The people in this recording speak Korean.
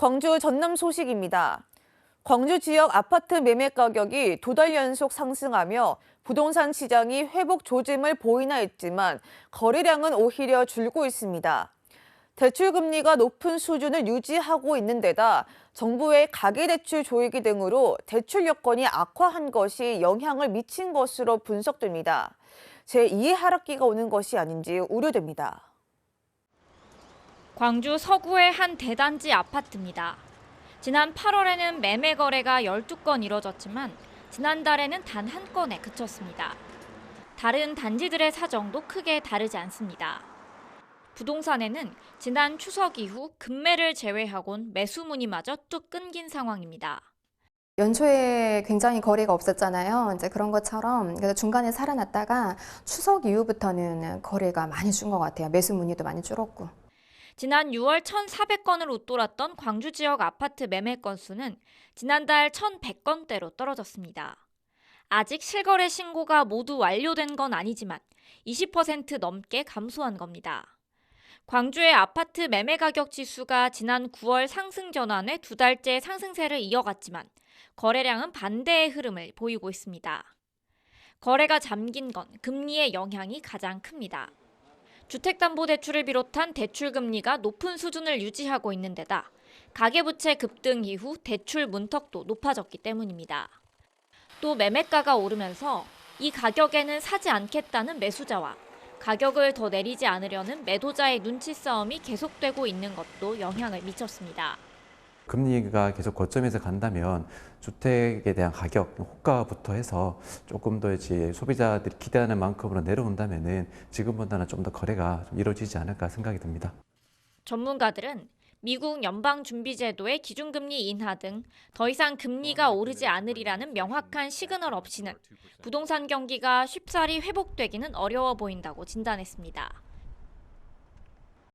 광주 전남 소식입니다. 광주 지역 아파트 매매 가격이 두 달 연속 상승하며 부동산 시장이 회복 조짐을 보이나 했지만 거래량은 오히려 줄고 있습니다. 대출 금리가 높은 수준을 유지하고 있는 데다 정부의 가계대출 조이기 등으로 대출 여건이 악화한 것이 영향을 미친 것으로 분석됩니다. 제2의 하락기가 오는 것이 아닌지 우려됩니다. 광주 서구의 한 대단지 아파트입니다. 지난 8월에는 매매 거래가 12건 이뤄졌지만 지난달에는 단 한 건에 그쳤습니다. 다른 단지들의 사정도 크게 다르지 않습니다. 부동산에는 지난 추석 이후 급매를 제외하곤 매수 문의마저 뚝 끊긴 상황입니다. 연초에 굉장히 거래가 없었잖아요. 이제 그런 것처럼 그래서 중간에 살아났다가 추석 이후부터는 거래가 많이 준 것 같아요. 매수 문의도 많이 줄었고. 지난 6월 1,400건을 웃돌았던 광주 지역 아파트 매매 건수는 지난달 1,100건대로 떨어졌습니다. 아직 실거래 신고가 모두 완료된 건 아니지만 20% 넘게 감소한 겁니다. 광주의 아파트 매매 가격 지수가 지난 9월 상승 전환에 두 달째 상승세를 이어갔지만 거래량은 반대의 흐름을 보이고 있습니다. 거래가 잠긴 건 금리의 영향이 가장 큽니다. 주택담보대출을 비롯한 대출 금리가 높은 수준을 유지하고 있는 데다 가계부채 급등 이후 대출 문턱도 높아졌기 때문입니다. 또 매매가가 오르면서 이 가격에는 사지 않겠다는 매수자와 가격을 더 내리지 않으려는 매도자의 눈치 싸움이 계속되고 있는 것도 영향을 미쳤습니다. 금리가 계속 고점에서 간다면 주택에 대한 가격 호가부터 해서 조금 더 이제 소비자들이 기대하는 만큼으로 내려온다면은 지금보다는 좀 더 거래가 좀 이루어지지 않을까 생각이 듭니다. 전문가들은 미국 연방준비제도의 기준금리 인하 등 더 이상 금리가 오르지 않으리라는 명확한 시그널 없이는 부동산 경기가 쉽사리 회복되기는 어려워 보인다고 진단했습니다.